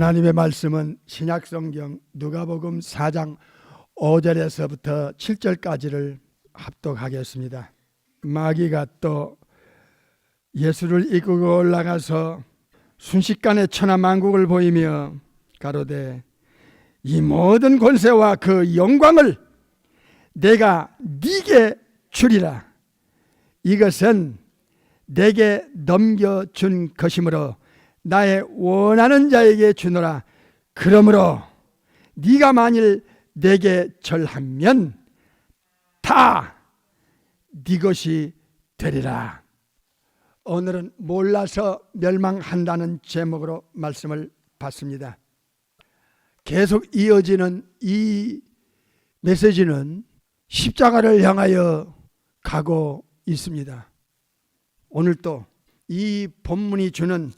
하나님의 말씀은 신약성경 누가복음 4장 5절에서부터 7절까지를 합독하겠습니다. 마귀가 또 예수를 이끌고 올라가서 순식간에 천하 만국을 보이며 가로되 이 모든 권세와 그 영광을 내가 네게 주리라 이것은 내게 넘겨준 것이므로 나의 원하는 자에게 주노라 그러므로 네가 만일 내게 절하면 다 네 것이 되리라 오늘은 몰라서 멸망한다는 제목으로 말씀을 받습니다. 계속 이어지는 이 메시지는 십자가를 향하여 가고 있습니다. 오늘 또 이 본문이 주는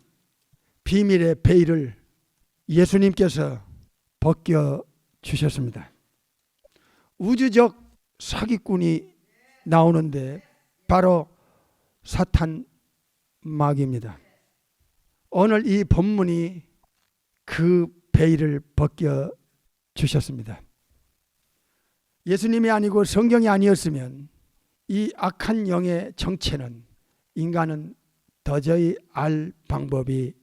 비밀의 베일을 예수님께서 벗겨 주셨습니다. 우주적 사기꾼이 나오는데 바로 사탄 마귀입니다. 오늘 이 본문이 그 베일을 벗겨 주셨습니다. 예수님이 아니고 성경이 아니었으면 이 악한 영의 정체는 인간은 도저히 알 방법이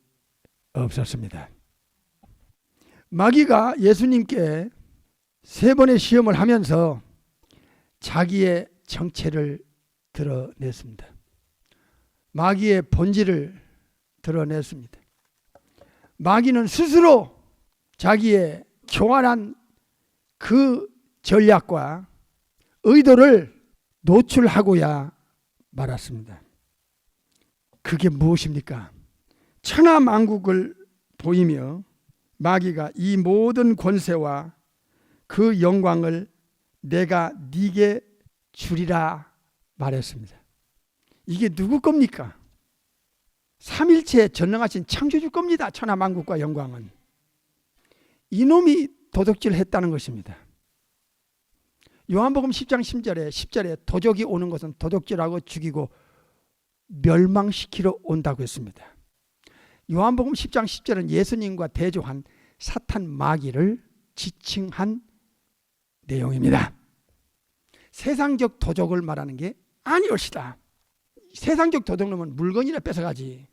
없었습니다. 마귀가 예수님께 세 번의 시험을 하면서 자기의 정체를 드러냈습니다. 마귀의 본질을 드러냈습니다. 마귀는 스스로 자기의 교활한 그 전략과 의도를 노출하고야 말았습니다. 그게 무엇입니까? 천하 만국을 보이며 마귀가 이 모든 권세와 그 영광을 내가 네게 주리라 말했습니다. 이게 누구 겁니까? 삼일체 전능하신 창조주 겁니다. 천하 만국과 영광은 이놈이 도둑질 했다는 것입니다. 요한복음 10장 10절에 10절에 도적이 오는 것은 도둑질하고 죽이고 멸망시키러 온다고 했습니다. 요한복음 10장 10절은 예수님과 대조한 사탄 마귀를 지칭한 내용입니다. 세상적 도적을 말하는 게 아니올시다. 세상적 도둑놈은 물건이나 뺏어가지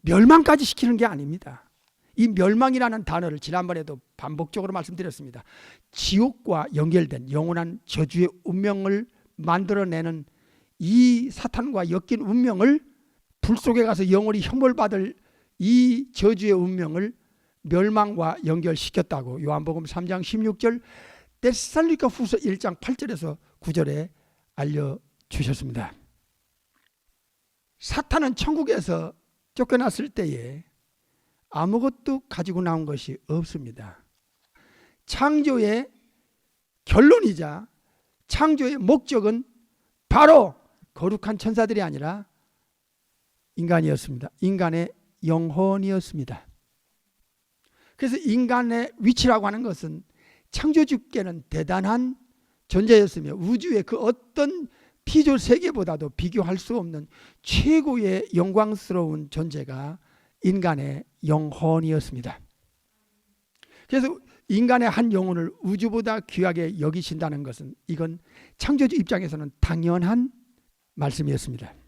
멸망까지 시키는 게 아닙니다. 이 멸망이라는 단어를 지난번에도 반복적으로 말씀드렸습니다. 지옥과 연결된 영원한 저주의 운명을 만들어내는 이 사탄과 엮인 운명을 불 속에 가서 영원히 혐오받을 이 저주의 운명을 멸망과 연결시켰다고 요한복음 3장 16절 데살리가 후서 1장 8절에서 9절에 알려주셨습니다. 사탄은 천국에서 쫓겨났을 때에 아무것도 가지고 나온 것이 없습니다. 창조의 결론이자 창조의 목적은 바로 거룩한 천사들이 아니라 인간이었습니다. 인간의 영혼이었습니다. 그래서 인간의 위치라고 하는 것은 창조주께는 대단한 존재였으며 우주의 그 어떤 피조 세계보다도 비교할 수 없는 최고의 영광스러운 존재가 인간의 영혼이었습니다. 그래서 인간의 한 영혼을 우주보다 귀하게 여기신다는 것은 이건 창조주 입장에서는 당연한 말씀이었습니다.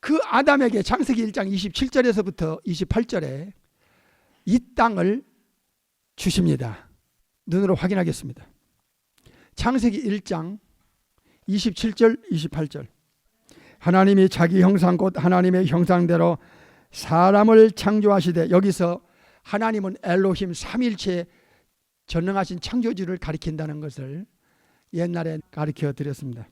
그 아담에게 창세기 1장 27절에서부터 28절에 이 땅을 주십니다. 눈으로 확인하겠습니다. 창세기 1장 27절 28절 하나님이 자기 형상 곧 하나님의 형상대로 사람을 창조하시되 여기서 하나님은 엘로힘 삼일체 전능하신 창조주를 가리킨다는 것을 옛날에 가르쳐 드렸습니다.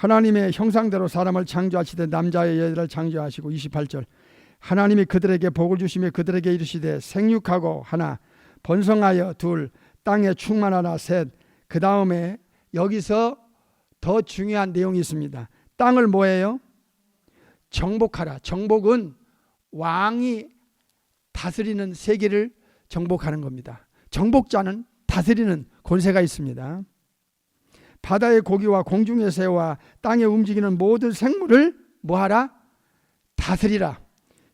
하나님의 형상대로 사람을 창조하시되 남자의 여자를 창조하시고 28절 하나님이 그들에게 복을 주시며 그들에게 이르시되 생육하고 하나 번성하여 둘 땅에 충만하라 셋그 다음에 여기서 더 중요한 내용이 있습니다. 땅을 뭐예요? 정복하라. 정복은 왕이 다스리는 세계를 정복하는 겁니다. 정복자는 다스리는 권세가 있습니다. 바다의 고기와 공중의 새와 땅에 움직이는 모든 생물을 뭐하라? 다스리라.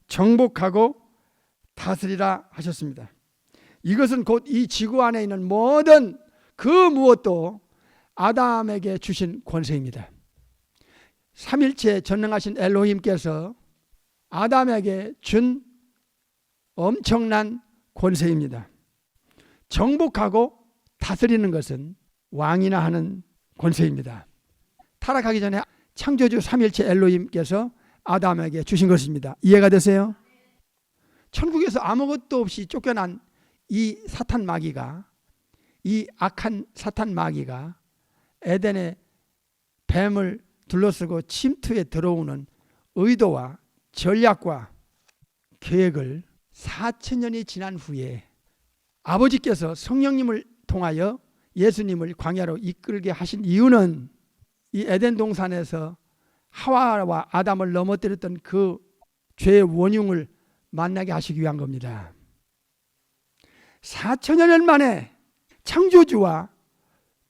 정복하고 다스리라 하셨습니다. 이것은 곧 이 지구 안에 있는 모든 그 무엇도 아담에게 주신 권세입니다. 삼일체 전능하신 엘로힘께서 아담에게 준 엄청난 권세입니다. 정복하고 다스리는 것은 왕이나 하는 권세입니다. 타락하기 전에 창조주 삼일체 엘로힘께서 아담에게 주신 것입니다. 이해가 되세요? 천국에서 아무것도 없이 쫓겨난 이 사탄 마귀가 이 악한 사탄 마귀가 에덴의 뱀을 둘러쓰고 침투에 들어오는 의도와 전략과 계획을 4천 년이 지난 후에 아버지께서 성령님을 통하여 예수님을 광야로 이끌게 하신 이유는 이 에덴 동산에서 하와와 아담을 넘어뜨렸던 그 죄의 원흉을 만나게 하시기 위한 겁니다. 4천여 년 만에 창조주와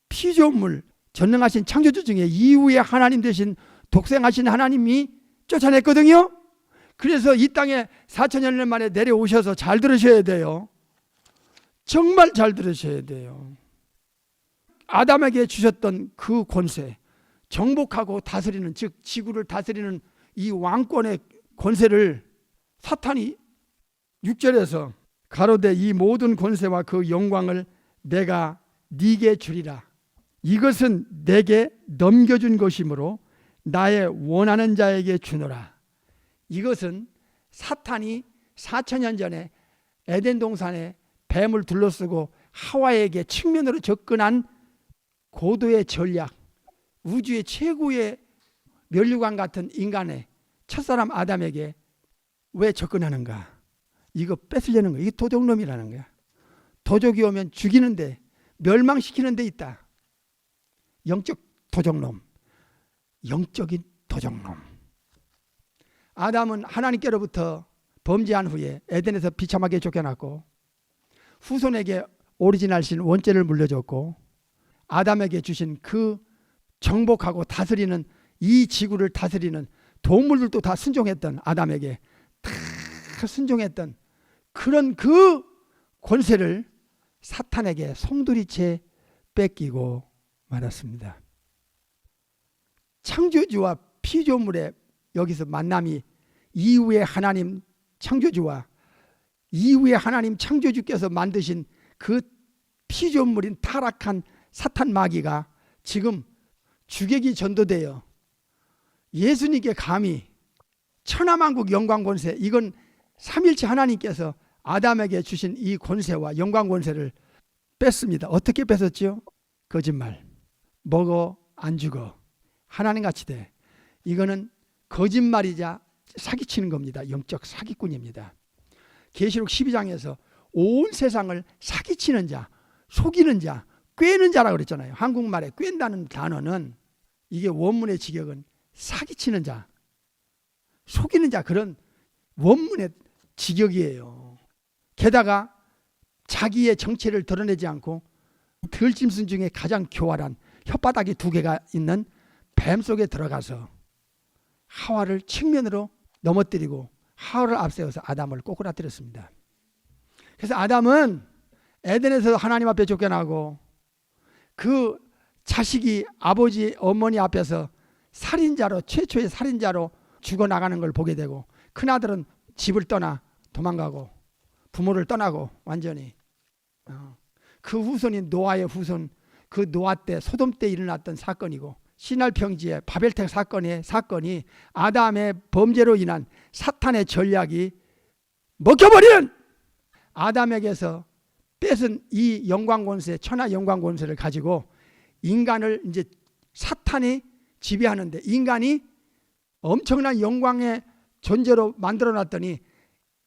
피조물 전능하신 창조주 중에 이후에 하나님 되신 독생하신 하나님이 쫓아냈거든요. 그래서 이 땅에 4천여 년 만에 내려오셔서 잘 들으셔야 돼요. 정말 잘 들으셔야 돼요. 아담에게 주셨던 그 권세, 정복하고 다스리는 즉 지구를 다스리는 이 왕권의 권세를 사탄이 6절에서 가로되 이 모든 권세와 그 영광을 내가 네게 주리라. 이것은 내게 넘겨준 것이므로 나의 원하는 자에게 주노라. 이것은 사탄이 4천년 전에 에덴 동산에 뱀을 둘러쓰고 하와에게 측면으로 접근한 고도의 전략, 우주의 최고의 면류관 같은 인간의 첫사람 아담에게 왜 접근하는가? 이거 뺏으려는 거야. 이게 도적놈이라는 거야. 도적이 오면 죽이는데 멸망시키는 데 있다. 영적 도적놈. 영적인 도적놈. 아담은 하나님께로부터 범죄한 후에 에덴에서 비참하게 쫓겨났고 후손에게 오리지널신 원죄를 물려줬고 아담에게 주신 그 정복하고 다스리는 이 지구를 다스리는 동물들도 다 순종했던 아담에게 다 순종했던 그런 그 권세를 사탄에게 송두리째 뺏기고 말았습니다. 창조주와 피조물의 여기서 만남이 이후에 하나님 창조주와 이후에 하나님 창조주께서 만드신 그 피조물인 타락한 사탄 마귀가 지금 주객이 전도되어 예수님께 감히 천하만국 영광 권세 이건 삼일체 하나님께서 아담에게 주신 이 권세와 영광 권세를 뺐습니다. 어떻게 뺐었지요? 거짓말. 먹어 안 죽어. 하나님 같이 돼. 이거는 거짓말이자 사기치는 겁니다. 영적 사기꾼입니다. 계시록 12장에서 온 세상을 사기치는 자, 속이는 자, 꿰는 자라고 그랬잖아요. 한국말에 꿰다는 단어는 이게 원문의 직역은 사기치는 자, 속이는 자 그런 원문의 직역이에요. 게다가 자기의 정체를 드러내지 않고 들짐승 중에 가장 교활한 혓바닥이 두 개가 있는 뱀 속에 들어가서 하와를 측면으로 넘어뜨리고 하와를 앞세워서 아담을 꼬꾸라뜨렸습니다. 그래서 아담은 에덴에서 하나님 앞에 쫓겨나고 그 자식이 아버지 어머니 앞에서 살인자로 최초의 살인자로 죽어나가는 걸 보게 되고 큰아들은 집을 떠나 도망가고 부모를 떠나고 완전히 어. 그 후손이 노아의 후손 그 노아 때 소돔 때 일어났던 사건이고 시날 평지의 바벨텍 사건의 사건이 아담의 범죄로 인한 사탄의 전략이 먹혀버리는 아담에게서 뺏은 이 영광 권세 천하 영광 권세를 가지고 인간을 이제 사탄이 지배하는데 인간이 엄청난 영광의 존재로 만들어 놨더니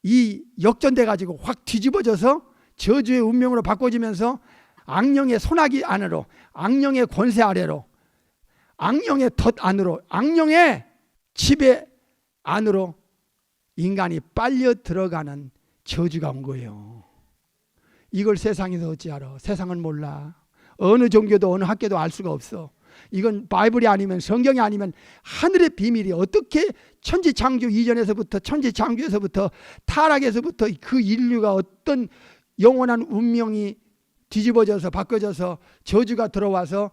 이 역전돼 가지고 확 뒤집어져서 저주의 운명으로 바꿔지면서 악령의 손아귀 안으로 악령의 권세 아래로 악령의 덫 안으로 악령의 지배 안으로 인간이 빨려 들어가는 저주가 온 거예요. 이걸 세상에서 어찌 알아? 세상은 몰라. 어느 종교도 어느 학교도 알 수가 없어. 이건 바이블이 아니면 성경이 아니면 하늘의 비밀이 어떻게 천지 창조 이전에서부터 천지 창조에서부터 타락에서부터 그 인류가 어떤 영원한 운명이 뒤집어져서 바꿔져서 저주가 들어와서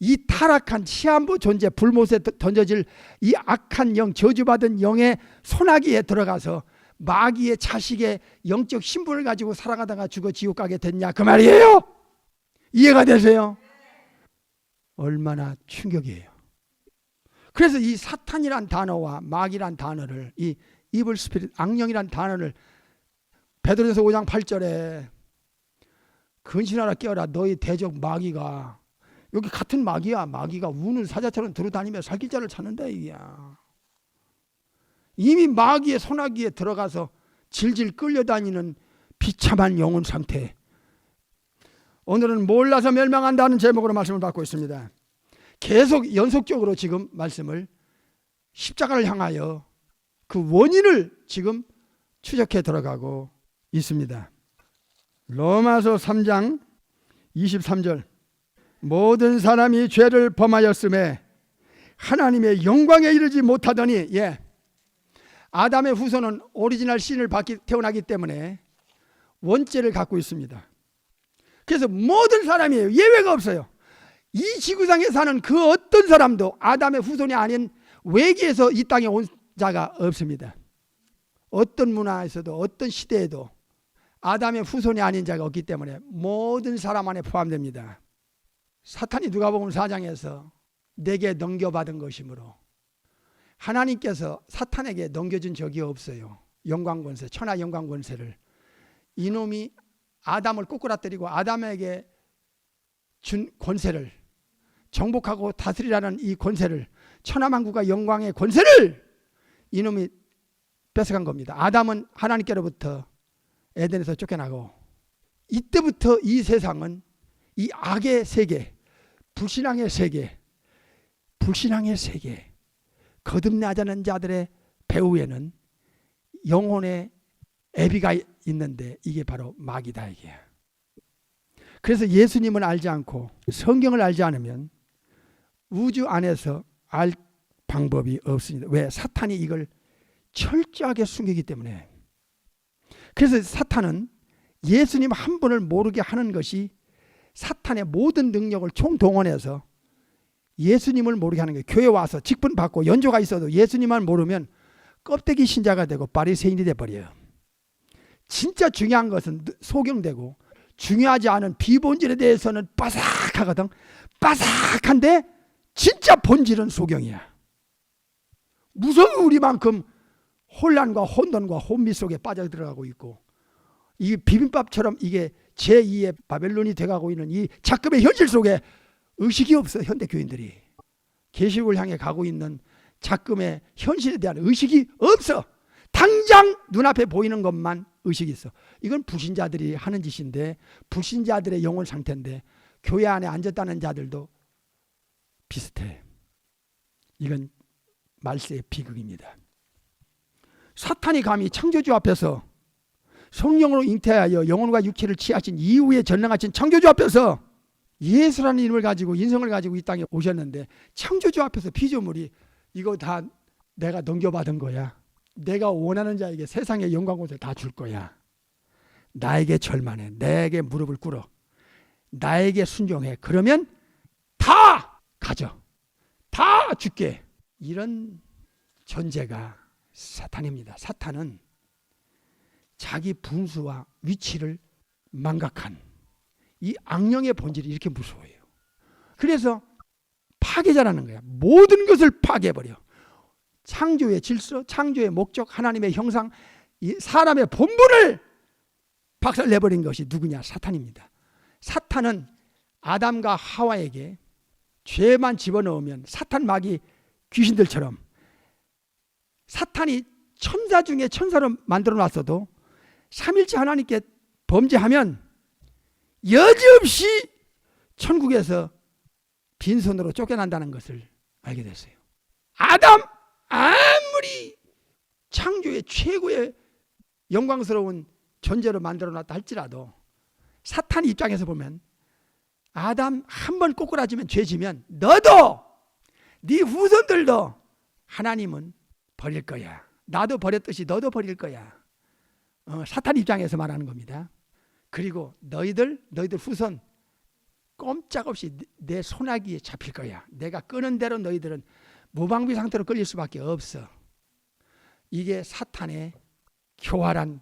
이 타락한 시한부 존재 불못에 던져질 이 악한 영 저주받은 영의 소나기에 들어가서 마귀의 자식의 영적 신분을 가지고 살아가다가 죽어 지옥 가게 됐냐 그 말이에요. 이해가 되세요? 얼마나 충격이에요. 그래서 이 사탄이란 단어와 마귀란 단어를 이 이블 스피릿 악령이란 단어를 베드로전서 5장 8절에 근신하라 깨어라 너희 대적 마귀가 여기 같은 마귀야 마귀가 우는 사자처럼 들어다니며 살길 자를 찾는다 이야 이미 마귀의 소나기에 들어가서 질질 끌려다니는 비참한 영혼 상태 오늘은 몰라서 멸망한다는 제목으로 말씀을 받고 있습니다 계속 연속적으로 지금 말씀을 십자가를 향하여 그 원인을 지금 추적해 들어가고 있습니다. 로마서 3장 23절 모든 사람이 죄를 범하였음에 하나님의 영광에 이르지 못하더니 예. 아담의 후손은 오리지널 신을 받기 태어나기 때문에 원죄를 갖고 있습니다. 그래서 모든 사람이에요. 예외가 없어요. 이 지구상에 사는 그 어떤 사람도 아담의 후손이 아닌 외계에서 이 땅에 온 자가 없습니다. 어떤 문화에서도 어떤 시대에도 아담의 후손이 아닌 자가 없기 때문에 모든 사람 안에 포함됩니다. 사탄이 누가복음 4장에서 내게 넘겨받은 것이므로 하나님께서 사탄에게 넘겨준 적이 없어요. 영광 권세, 천하 영광 권세를 이놈이 아담을 꼬꾸라뜨리고 아담에게 준 권세를 정복하고 다스리라는 이 권세를 천하만국과 영광의 권세를 이놈이 뺏어간 겁니다. 아담은 하나님께로부터 에덴에서 쫓겨나고 이때부터 이 세상은 이 악의 세계, 불신앙의 세계, 불신앙의 세계, 거듭나자는 자들의 배후에는 영혼의 애비가 있는데 이게 바로 마귀다 이게. 그래서 예수님을 알지 않고 성경을 알지 않으면 우주 안에서 알 방법이 없습니다. 왜? 사탄이 이걸 철저하게 숨기기 때문에. 그래서 사탄은 예수님 한 분을 모르게 하는 것이 사탄의 모든 능력을 총동원해서 예수님을 모르게 하는 거예요. 교회 와서 직분 받고 연조가 있어도 예수님만 모르면 껍데기 신자가 되고 바리새인이 돼 버려요. 진짜 중요한 것은 소경되고 중요하지 않은 비본질에 대해서는 바삭하거든. 바삭한데 진짜 본질은 소경이야. 무서운 우리만큼 혼란과 혼돈과 혼미 속에 빠져 들어가고 있고 이 비빔밥처럼 이게 제2의 바벨론이 돼가고 있는 이 작금의 현실 속에 의식이 없어 현대 교인들이. 계시록을 향해 가고 있는 작금의 현실에 대한 의식이 없어. 당장 눈앞에 보이는 것만 의식이 있어. 이건 불신자들이 하는 짓인데 불신자들의 영혼 상태인데 교회 안에 앉았다는 자들도 비슷해. 이건 말세의 비극입니다. 사탄이 감히 창조주 앞에서 성령으로 잉태하여 영혼과 육체를 취하신 이후에 전능하신 창조주 앞에서 예수라는 이름을 가지고 인성을 가지고 이 땅에 오셨는데 창조주 앞에서 피조물이 이거 다 내가 넘겨받은 거야. 내가 원하는 자에게 세상의 영광 것을 다 줄 거야. 나에게 절만해. 내게 무릎을 꿇어. 나에게 순종해. 그러면 다 가져. 다 줄게. 이런 존재가 사탄입니다. 사탄은 자기 분수와 위치를 망각한 이 악령의 본질이 이렇게 무서워요. 그래서 파괴자라는 거야. 모든 것을 파괴해버려. 창조의 질서, 창조의 목적, 하나님의 형상, 사람의 본분을 박살 내버린 것이 누구냐? 사탄입니다. 사탄은 아담과 하와에게 죄만 집어넣으면 사탄 마귀 귀신들처럼 사탄이 천사 중에 천사로 만들어 놨어도 삼일째 하나님께 범죄하면 여지없이 천국에서 빈손으로 쫓겨난다는 것을 알게 됐어요. 아담 아무리 창조의 최고의 영광스러운 존재로 만들어 놨다 할지라도 사탄 입장에서 보면 아담 한 번 꼬꾸라지면 죄지면 너도 네 후손들도 하나님은 버릴 거야. 나도 버렸듯이 너도 버릴 거야. 어, 사탄 입장에서 말하는 겁니다. 그리고 너희들 너희들 후손 꼼짝없이 내- 내 손아귀에 잡힐 거야. 내가 끄는 대로 너희들은 무방비 상태로 끌릴 수밖에 없어. 이게 사탄의 교활한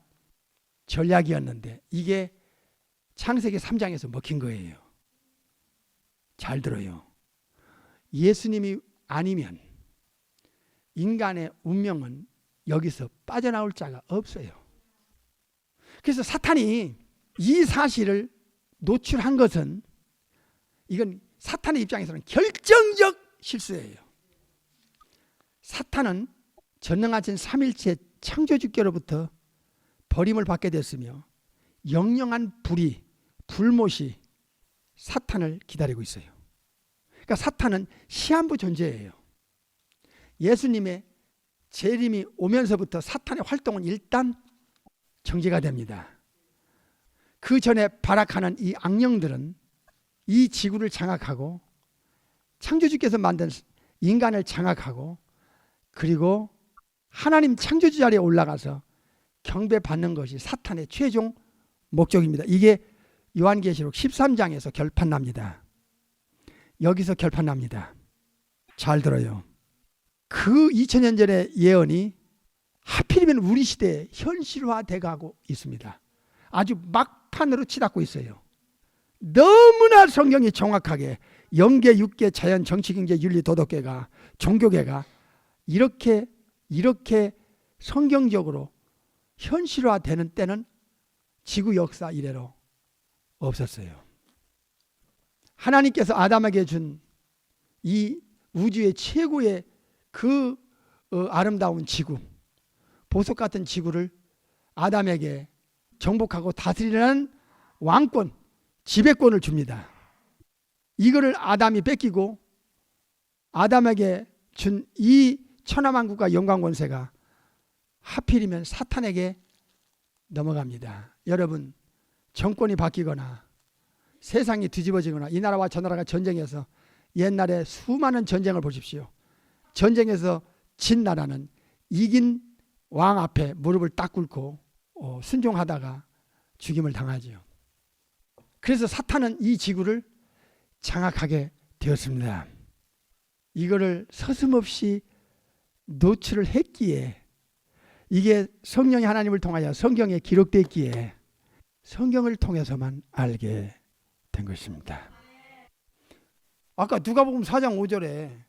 전략이었는데 이게 창세기 3장에서 먹힌 거예요. 잘 들어요. 예수님이 아니면 인간의 운명은 여기서 빠져나올 자가 없어요. 그래서 사탄이 이 사실을 노출한 것은 이건 사탄의 입장에서는 결정적 실수예요. 사탄은 전능하신 삼일체 창조주께로부터 버림을 받게 됐으며 영영한 불이 불못이 사탄을 기다리고 있어요. 그러니까 사탄은 시한부 존재예요. 예수님의 재림이 오면서부터 사탄의 활동은 일단 정지가 됩니다. 그 전에 발악하는 이 악령들은 이 지구를 장악하고 창조주께서 만든 인간을 장악하고 그리고 하나님 창조주 자리에 올라가서 경배받는 것이 사탄의 최종 목적입니다. 이게 요한계시록 13장에서 결판납니다. 여기서 결판납니다. 잘 들어요. 그 2000년 전의 예언이 하필이면 우리 시대에 현실화돼 가고 있습니다. 아주 막 판으로 치닫고 있어요. 너무나 성경이 정확하게 영계, 육계, 자연, 정치, 경제, 윤리, 도덕계가 종교계가 이렇게 이렇게 성경적으로 현실화되는 때는 지구 역사 이래로 없었어요. 하나님께서 아담에게 준 이 우주의 최고의 그 어, 아름다운 지구, 보석 같은 지구를 아담에게 정복하고 다스리라는 왕권, 지배권을 줍니다. 이거를 아담이 뺏기고 아담에게 준 이 천하만국과 영광 권세가 하필이면 사탄에게 넘어갑니다. 여러분 정권이 바뀌거나 세상이 뒤집어지거나 이 나라와 저 나라가 전쟁해서 옛날에 수많은 전쟁을 보십시오. 전쟁에서 진 나라는 이긴 왕 앞에 무릎을 딱 꿇고 어, 순종하다가 죽임을 당하지요. 그래서 사탄은 이 지구를 장악하게 되었습니다. 이거를 서슴없이 노출을 했기에 이게 성령이 하나님을 통하여 성경에 기록됐기에 성경을 통해서만 알게 된 것입니다. 아까 누가복음 4장 5절에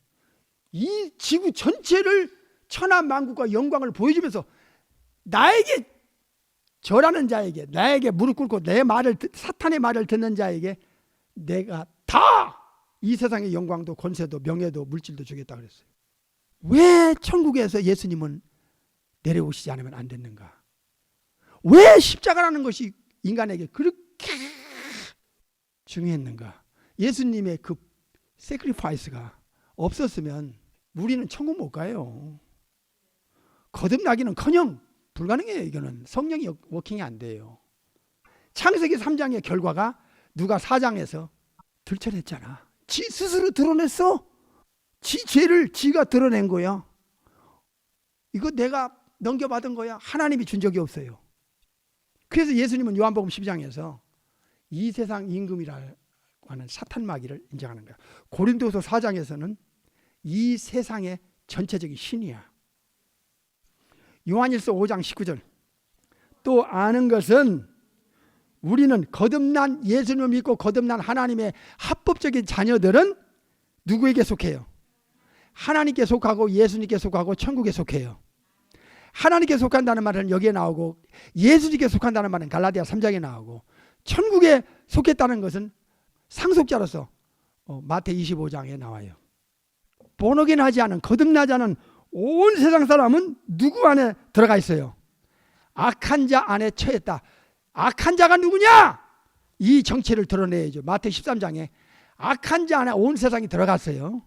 이 지구 전체를 천하 만국과 영광을 보여주면서 나에게 절하는 자에게 나에게 무릎 꿇고 내 말을 듣- 사탄의 말을 듣는 자에게 내가 다 이 세상의 영광도 권세도 명예도 물질도 주겠다 그랬어요. 왜 천국에서 예수님은 내려오시지 않으면 안 됐는가? 왜 십자가라는 것이 인간에게 그렇게 중요했는가? 예수님의 그 세크리파이스가 없었으면 우리는 천국 못 가요. 거듭나기는커녕 불가능해요. 이거는 성령이 워킹이 안 돼요. 창세기 3장의 결과가 누가 4장에서 들춰냈잖아. 지 스스로 드러냈어. 지 죄를 지가 드러낸 거야. 이거 내가 넘겨받은 거야. 하나님이 준 적이 없어요. 그래서 예수님은 요한복음 12장에서 이 세상 임금이라고 하는 사탄 마귀를 인정하는 거야. 고린도서 4장에서는 이 세상의 전체적인 신이야. 요한일서 5장 19절. 또 아는 것은 우리는 거듭난 예수님을 믿고 거듭난 하나님의 합법적인 자녀들은 누구에게 속해요? 하나님께 속하고 예수님께 속하고 천국에 속해요. 하나님께 속한다는 말은 여기에 나오고 예수님께 속한다는 말은 갈라디아 3장에 나오고 천국에 속했다는 것은 상속자로서 어, 마태 25장에 나와요. 본어긴 하지 않은 거듭나지 않은 온 세상 사람은 누구 안에 들어가 있어요? 악한 자 안에 처했다. 악한 자가 누구냐? 이 정체를 드러내야죠. 마태 13장에 악한 자 안에 온 세상이 들어갔어요.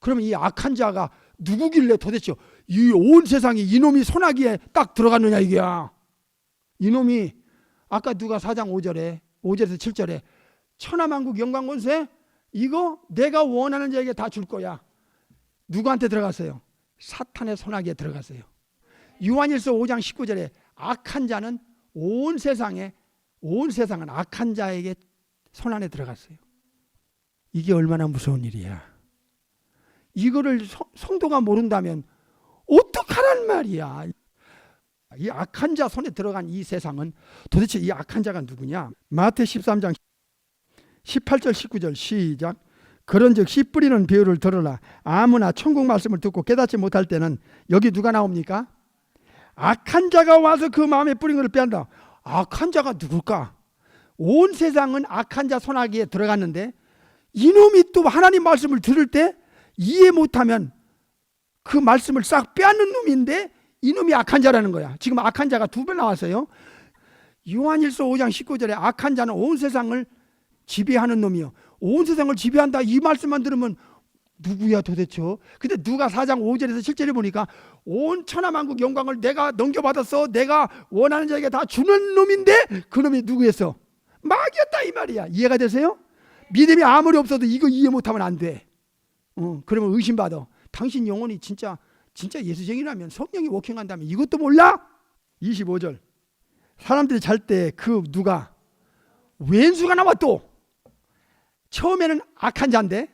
그러면 이 악한 자가 누구길래 도대체 이 온 세상이 이놈이 소나기에 딱 들어갔느냐 이게야. 이놈이 아까 누가 4장 5절에 5절에서 7절에 천하만국 영광권세 이거 내가 원하는 자에게 다 줄 거야. 누구한테 들어갔어요? 사탄의 손아귀에 들어갔어요. 요한일서 5장 19절에 악한 자는 온 세상에 온 세상은 악한 자에게 손 안에 들어갔어요. 이게 얼마나 무서운 일이야. 이거를 성- 성도가 모른다면 어떡하란 말이야. 이 악한 자 손에 들어간 이 세상은 도대체 이 악한 자가 누구냐? 마태 13장 18절 19절 시작. 그런즉 씨 뿌리는 비유를 들으라. 아무나 천국 말씀을 듣고 깨닫지 못할 때는 여기 누가 나옵니까? 악한 자가 와서 그 마음에 뿌린 것을 빼앗는다. 악한 자가 누굴까? 온 세상은 악한 자 손아귀에 들어갔는데 이놈이 또 하나님 말씀을 들을 때 이해 못하면 그 말씀을 싹 빼앗는 놈인데 이놈이 악한 자라는 거야. 지금 악한 자가 두 번 나왔어요. 요한일서 5장 19절에 악한 자는 온 세상을 지배하는 놈이요. 온 세상을 지배한다. 이 말씀만 들으면 누구야 도대체? 근데 누가 4장 5절에서 7절에 보니까 온 천하만국 영광을 내가 넘겨받았어. 내가 원하는 자에게 다 주는 놈인데 그 놈이 누구였어? 마귀였다 이 말이야. 이해가 되세요? 믿음이 아무리 없어도 이거 이해 못하면 안 돼. 어, 그러면 의심받아. 당신 영혼이 진짜 진짜 예수쟁이라면 성령이 워킹한다면 이것도 몰라? 25절. 사람들이 잘 때 그 누가 왼수가 나와 또 처음에는 악한 자인데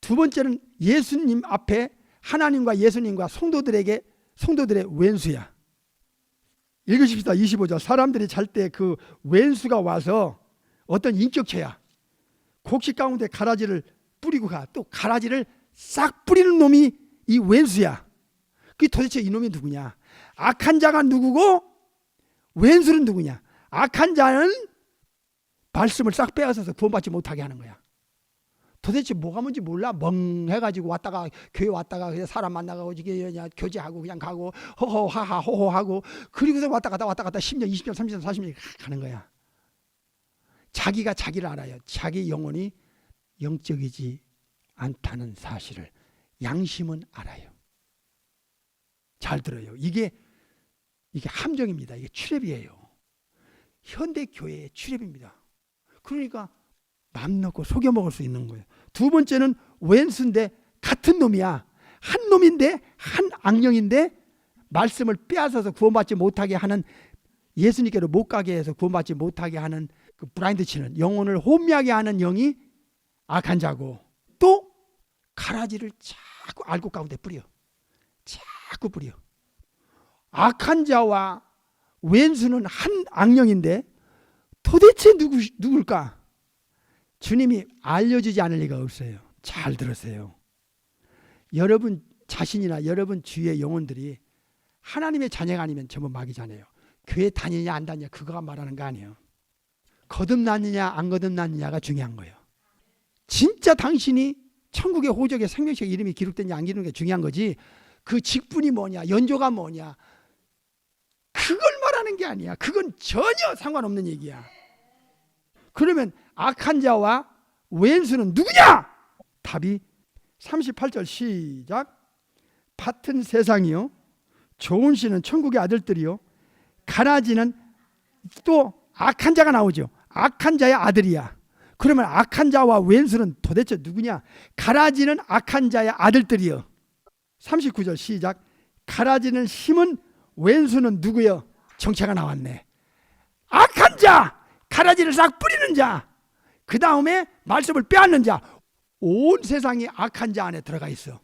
두 번째는 예수님 앞에 하나님과 예수님과 성도들에게 성도들의 왼수야. 읽으십시다. 25절. 사람들이 잘 때 그 왼수가 와서 어떤 인격체야. 곡식 가운데 가라지를 뿌리고 가. 또 가라지를 싹 뿌리는 놈이 이 왼수야. 그 도대체 이놈이 누구냐? 악한 자가 누구고 왼수는 누구냐? 악한 자는 말씀을 싹 빼앗아서 구원받지 못하게 하는 거야. 도대체 뭐가 뭔지 몰라 멍해가지고 왔다가 교회 왔다가 사람 만나고 이게 교제하고 그냥 가고 허허하하 호호하고 그리고서 왔다 갔다 왔다 갔다 10년 20년 30년 40년 가는 거야. 자기가 자기를 알아요. 자기 영혼이 영적이지 않다는 사실을 양심은 알아요. 잘 들어요. 이게 이게 함정입니다. 이게 출입이에요. 현대 교회의 출입입니다. 그러니까 맘 놓고 속여 먹을 수 있는 거예요. 두 번째는 왼수인데 같은 놈이야. 한 놈인데 한 악령인데 말씀을 빼앗아서 구원받지 못하게 하는 예수님께로 못 가게 해서 구원받지 못하게 하는 그 브라인드 치는 영혼을 혼미하게 하는 영이 악한 자고 또 가라지를 자꾸 알고 가운데 뿌려. 자꾸 뿌려. 악한 자와 왼수는 한 악령인데 도대체 누구 누굴까? 주님이 알려주지 않을 리가 없어요. 잘 들으세요. 여러분 자신이나 여러분 주위의 영혼들이 하나님의 자녀가 아니면 전부 마귀잖아요. 교회 다니냐 안 다니냐 그거가 말하는 거 아니에요. 거듭났느냐 안 거듭났느냐가 중요한 거예요. 진짜 당신이 천국의 호적에 생명책 이름이 기록된지 안 기록된 게 중요한 거지. 그 직분이 뭐냐, 연조가 뭐냐, 그걸 말하는 게 아니야. 그건 전혀 상관없는 얘기야. 그러면 악한 자와 왼수는 누구냐? 답이 38절 시작. 같은 세상이요. 좋은 씨는 천국의 아들들이요. 가라지는 또 악한 자가 나오죠. 악한 자의 아들이야. 그러면 악한 자와 왼수는 도대체 누구냐? 가라지는 악한 자의 아들들이요. 39절 시작. 가라지는 힘은 왼수는 누구요? 정체가 나왔네. 악한 자, 가라지를 싹 뿌리는 자. 그 다음에 말씀을 빼앗는 자. 온 세상이 악한 자 안에 들어가 있어.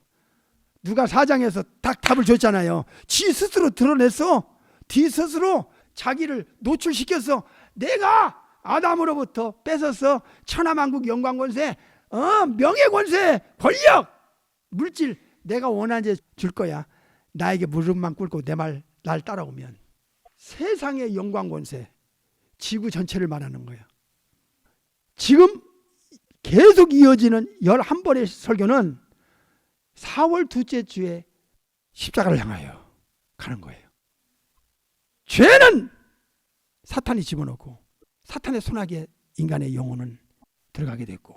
누가 사장에서 딱 답을 줬잖아요. 지 스스로 드러냈어. 뒤 스스로 자기를 노출시켰어. 내가 아담으로부터 뺏었어. 천하만국 영광권세, 어, 명예권세, 권력, 물질 내가 원하는 데줄 거야. 나에게 무릎만 꿇고 내 말 날 따라오면 세상의 영광 권세, 지구 전체를 말하는 거야. 지금 계속 이어지는 11번의 설교는 4월 둘째 주에 십자가를 향하여 가는 거예요. 죄는 사탄이 집어넣고 사탄의 손아귀에 인간의 영혼은 들어가게 됐고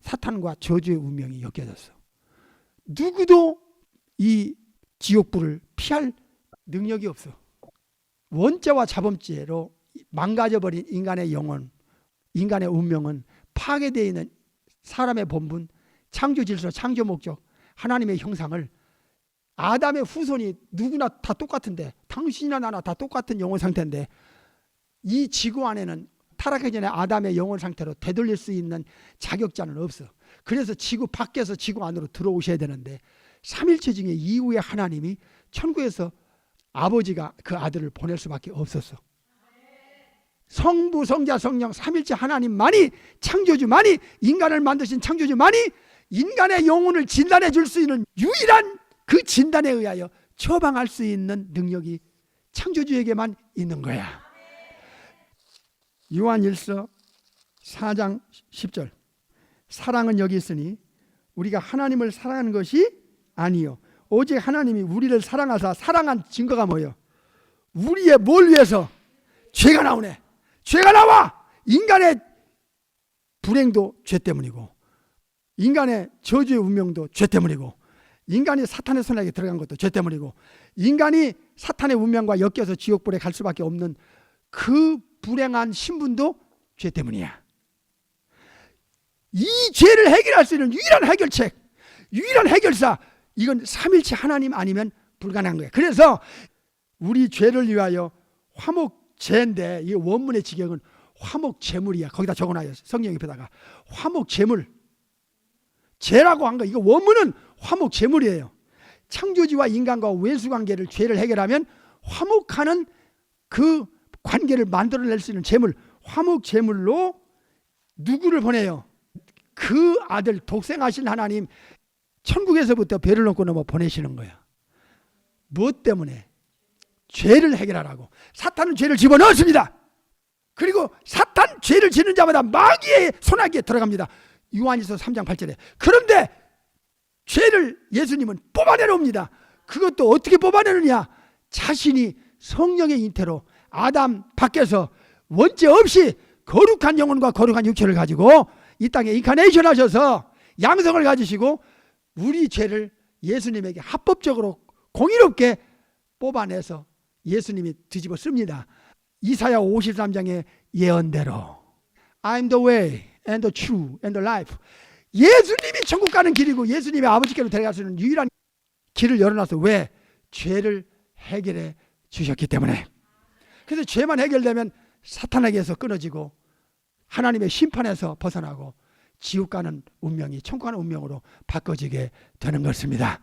사탄과 저주의 운명이 엮여졌어. 누구도 이 지옥불을 피할 능력이 없어. 원죄와 자범죄로 망가져버린 인간의 영혼, 인간의 운명은 파괴되어 있는 사람의 본분, 창조 질서, 창조 목적, 하나님의 형상을 아담의 후손이 누구나 다 똑같은데 당신이나 나나 다 똑같은 영혼 상태인데 이 지구 안에는 타락하기 전에 아담의 영혼 상태로 되돌릴 수 있는 자격자는 없어. 그래서 지구 밖에서 지구 안으로 들어오셔야 되는데 삼일체 중에 이후에 하나님이 천국에서 아버지가 그 아들을 보낼 수밖에 없었어. 성부, 성자, 성령 삼일체 하나님만이 창조주만이 인간을 만드신 창조주만이 인간의 영혼을 진단해 줄 수 있는 유일한 그 진단에 의하여 처방할 수 있는 능력이 창조주에게만 있는 거야. 요한일서 4장 10절. 사랑은 여기 있으니 우리가 하나님을 사랑하는 것이 아니요. 오직 하나님이 우리를 사랑하사 사랑한 증거가 뭐예요? 우리의 뭘 위해서? 죄가 나오네. 죄가 나와. 인간의 불행도 죄 때문이고 인간의 저주의 운명도 죄 때문이고 인간이 사탄의 손에게 들어간 것도 죄 때문이고 인간이 사탄의 운명과 엮여서 지옥불에 갈 수밖에 없는 그 불행한 신분도 죄 때문이야. 이 죄를 해결할 수 있는 유일한 해결책, 유일한 해결사, 이건 삼일체 하나님 아니면 불가능한 거예요. 그래서 우리 죄를 위하여 화목 제인데 이 원문의 지경은 화목제물이야. 거기다 적어놔요. 성경 옆에다가 화목제물. 죄라고 한 거. 이거 원문은 화목제물이에요. 창조주와 인간과 외수 관계를 죄를 해결하면 화목하는 그 관계를 만들어낼 수 있는 제물, 화목제물로 누구를 보내요? 그 아들 독생하신 하나님 천국에서부터 배를 넘고 넘어 보내시는 거야. 무엇 때문에? 죄를 해결하라고. 사탄은 죄를 집어넣었습니다. 그리고 사탄 죄를 지는 자마다 마귀의 손아귀에 들어갑니다. 요한일서 3장 8절에. 그런데 죄를 예수님은 뽑아내놓습니다. 그것도 어떻게 뽑아내느냐? 자신이 성령의 인태로 아담 밖에서 원죄 없이 거룩한 영혼과 거룩한 육체를 가지고 이 땅에 인카네이션 하셔서 양성을 가지시고 우리 죄를 예수님에게 합법적으로 공의롭게 뽑아내서 예수님이 뒤집어 씁니다. 이사야 53장의 예언대로 I'm the way and the true and the life 예수님이 천국 가는 길이고 예수님의 아버지께로 데려갈 수 있는 유일한 길을 열어놔서 왜? 죄를 해결해 주셨기 때문에 그래서 죄만 해결되면 사탄에게서 끊어지고 하나님의 심판에서 벗어나고 지옥 가는 운명이 천국 가는 운명으로 바꿔지게 되는 것입니다.